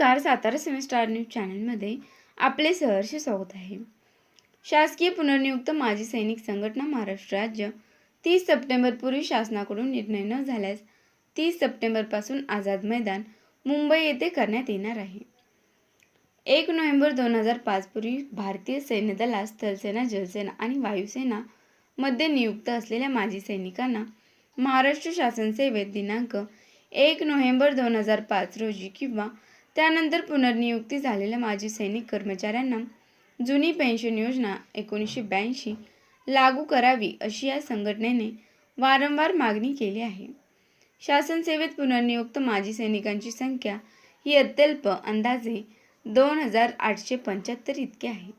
नमस्कार Satara semester news चॅनलमध्ये आपले सहर्ष स्वागत आहे. शासकीय पुनर्नियुक्त माजी सैनिक संघटना महाराष्ट्र राज्य तीस सप्टेंबरपूर्वी शासनाकडून निर्णय न झाल्यास तीस सप्टेंबरपासून आझाद मैदान मुंबई येथे करण्यात येणार आहे. एक नोव्हेंबर दोन हजार पाचपूर्वी भारतीय सैन्य दलात स्थलसेना जलसेना आणि वायुसेना मध्ये नियुक्त असलेल्या माजी सैनिकांना महाराष्ट्र शासन सेवेत दिनांक एक नोव्हेंबर दोन हजार पाच रोजी किंवा त्यानंतर पुनर्नियुक्ती झालेल्या माजी सैनिक कर्मचाऱ्यांना जुनी पेन्शन योजना एकोणीसशे ब्याऐंशी लागू करावी अशी या संघटनेने वारंवार मागणी केली आहे. शासन सेवेत पुनर्नियुक्त माजी सैनिकांची संख्या ही अत्यल्प अंदाजे दोन हजार आठशे पंच्याहत्तर इतकी आहे.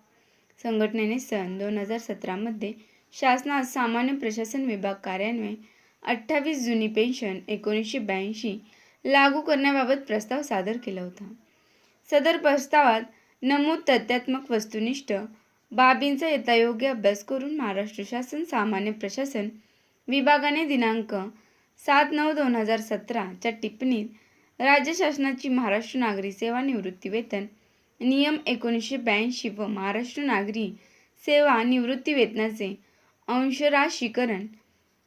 संघटनेने सन दोन हजार सतरामध्ये शासनात सामान्य प्रशासन विभाग कार्यान्वये अठ्ठावीस जुनी पेन्शन एकोणीसशे ब्याऐंशी लागू करण्याबाबत प्रस्ताव सादर केला होता. सदर प्रस्तावात नमूद तथ्यात्मक वस्तुनिष्ठ बाबींचा यथायोग्य अभ्यास करून महाराष्ट्र शासन सामान्य प्रशासन विभागाने दिनांक सात नऊ दोन हजार सतराच्या टिप्पणीत राज्य शासनाची महाराष्ट्र नागरी सेवा निवृत्तीवेतन नियम एकोणीसशे ब्याऐंशी व महाराष्ट्र नागरी सेवा निवृत्ती वेतनाचे अंशराशीकरण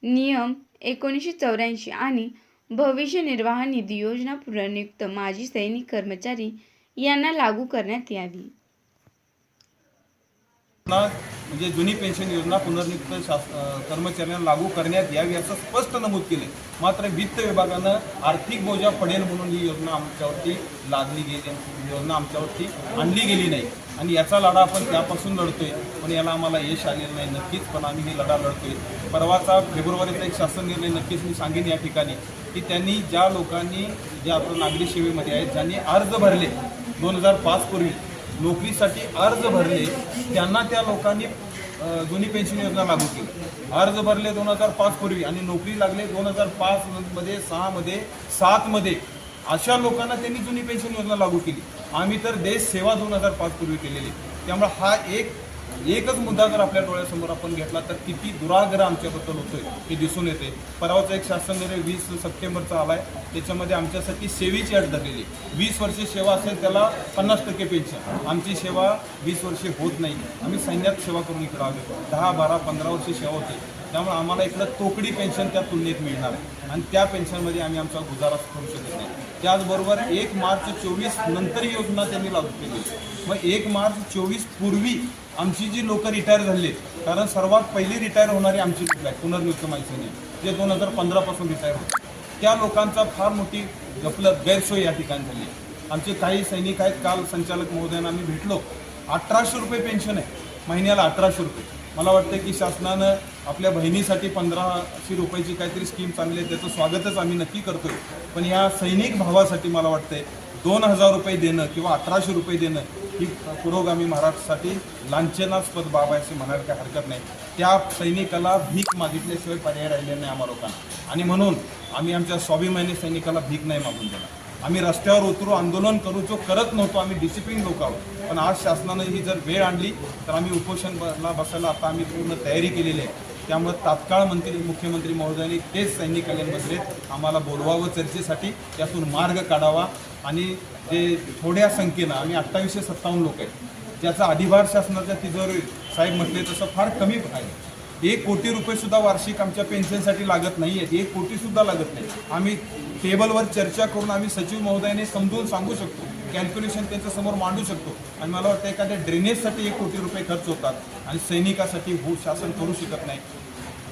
नियम एकोणीसशे चौऱ्याऐंशी आणि भविष्य निर्वाह निधी योजना पुनर्नियुक्त माजी सैनिक कर्मचारी यांना लागू करण्यात यावी. म्हणजे जुनी पेन्शन योजना पुनर्नियुक्त शास कर्मचाऱ्यांना लागू करण्यात यावी असं स्पष्ट नमूद केले मात्र वित्त विभागानं आर्थिक बोजा पडेल म्हणून ही योजना आमच्यावरती लादली गेली योजना आमच्यावरती आणली गेली नाही. आणि याचा लढा आपण त्यापासून लढतोय पण याला आम्हाला यश आलेलं नाही नक्कीच पण आम्ही ही लढा लढतोय. परवाचा फेब्रुवारीचा एक शासन निर्णय नक्कीच मी सांगेन या ठिकाणी. की त्यांनी ज्या लोकांनी जे आता नागरी सेवेमध्ये आहेत ज्यांनी अर्ज भरले दोन हजार पाचपूर्वी नोकरीसाठी अर्ज भरले त्यांना त्या लोकांनी जुनी पेन्शन योजना लागू केली. अर्ज भरले दोन हजार पाचपूर्वी आणि नोकरी लागले दोन हजार पाचमध्ये सहामध्ये सातमध्ये अशा लोकांना त्यांनी जुनी पेन्शन योजना लागू केली. आम्ही तर देश सेवा दोन हजार पाचपूर्वी केलेली. त्यामुळे हा एक एकच मुद्दा जर आपल्या डोळ्यासमोर आपण घेतला तर किती दुराग्रह आमच्याबद्दल होतोय हे दिसून येते. परवाचा एक शासन निर्णय वीस सप्टेंबरचा आला आहे त्याच्यामध्ये आमच्यासाठी सेवेची अट धरलेली वीस वर्षे सेवा असेल त्याला पन्नास टक्के पेन्शन आमची सेवा वीस वर्षे होत नाही. आम्ही सैन्यात सेवा करून इकडं आलो दहा बारा पंधरा वर्षे सेवा होते. त्यामुळे आम्हाला इकडं तोकडी पेन्शन त्या तुलनेत मिळणार आहे. आणि त्या पेन्शनमध्ये आम्ही आमचा गुजारा करू शकत नाही. त्याचबरोबर एक मार्च चोवीस नंतर योजना त्यांनी लागू केली. मग एक मार्च चोवीस पूर्वी आमची जी लोक रिटायर झाली आहेत, कारण सर्वात पहिली रिटायर होणारी आमची लोक आहे पुनर्नियुक्त माणसाने. जे दोन हजार पंधरापासून रिटायर होते. त्या लोकांचा फार मोठी गफलत गैरसोय या ठिकाणी झाली आमचे काही सैनिक आहेत काल संचालक महोदयांना आम्ही भेटलो. अठराशे रुपये पेन्शन आहे. महिन्याला अठराशे रुपये. मला वाटतं की शासनानं आपल्या बहिणीसाठी पंधराशे रुपयाची काहीतरी स्कीम चांगली आहे त्याचं स्वागतच आम्ही नक्की करतोय. पण या सैनिक भावासाठी मला वाटतंय दोन हजार रुपये देणं किंवा अठराशे रुपये देणं ही पुरोगामी महाराष्ट्रासाठी लांछनास्पद बाब आहे असे म्हणायला काही हरकत नाही. त्या सैनिकाला भीक मागितल्याशिवाय पर्याय राहिले नाही आम्हा लोकांना. आणि म्हणून आम्ही आमच्या स्वाभिमानी सैनिकाला भीक नाही मागून देणार. आम्ही रस्त्यावर उतरू आंदोलन करू जो करत नव्हतो आम्ही डिसिप्लिन लोक आहोत. पण आज शासनानं ही जर वेळ आणली तर आम्ही उपोषणला बसायला आता आम्ही पूर्ण तयारी केलेली आहे. त्यामुळे तात्काळ मंत्री मुख्यमंत्री महोदयांनी तेच सैनिक कल्याण मंत्रीत आम्हाला बोलवावं चर्चेसाठी त्यातून मार्ग काढावा आणि जे थोड्या संख्येनं आम्ही अठ्ठावीसशे सत्तावन्न लोक आहेत ज्याचा अधिभार शासनाच्या तिजोरी साहेब म्हटले तसं फार कमी आहे. एक कोटी रुपयेसुद्धा वार्षिक आमच्या पेन्शनसाठी लागत नाही आहेत एक कोटीसुद्धा लागत नाही. आम्ही टेबलवर चर्चा करून आम्ही सचिव महोदयाने समजून सांगू शकतो. कॅल्क्युलेशन त्यांच्यासमोर मांडू शकतो. आणि मला वाटतं एखाद्या ड्रेनेजसाठी एक कोटी रुपये खर्च होतात आणि सैनिकासाठी हो शासन करू शकत नाही.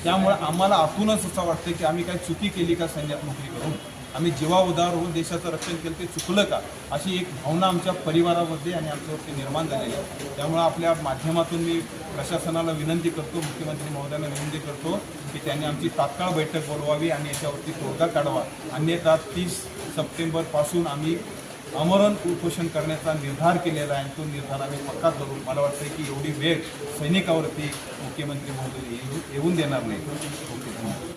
त्यामुळे आम्हाला आतूनच असं वाटतं की आम्ही काही चुकी केली का सैन्यात नोकरी करून? आम्ही जेव्हा उदार होऊन देशाचं रक्षण केलं ते चुकलं का? अशी एक भावना आमच्या परिवारामध्ये आणि आमच्यावरती निर्माण झालेली आहे. त्यामुळे आपल्या माध्यमातून मी प्रशासनाला विनंती करतो मुख्यमंत्री महोदयांना विनंती करतो की त्यांनी आमची तात्काळ बैठक बोलवावी आणि याच्यावरती तोडगा काढावा. अन्यथा तीस सप्टेंबरपासून आम्ही अमरण उपोषण करण्याचा निर्धार केलेला आहे आणि तो निर्धार आम्ही पक्का करू मला वाटतं की एवढी वेळ सैनिकावरती मुख्यमंत्री महोदय येऊन देणार नाही. ओके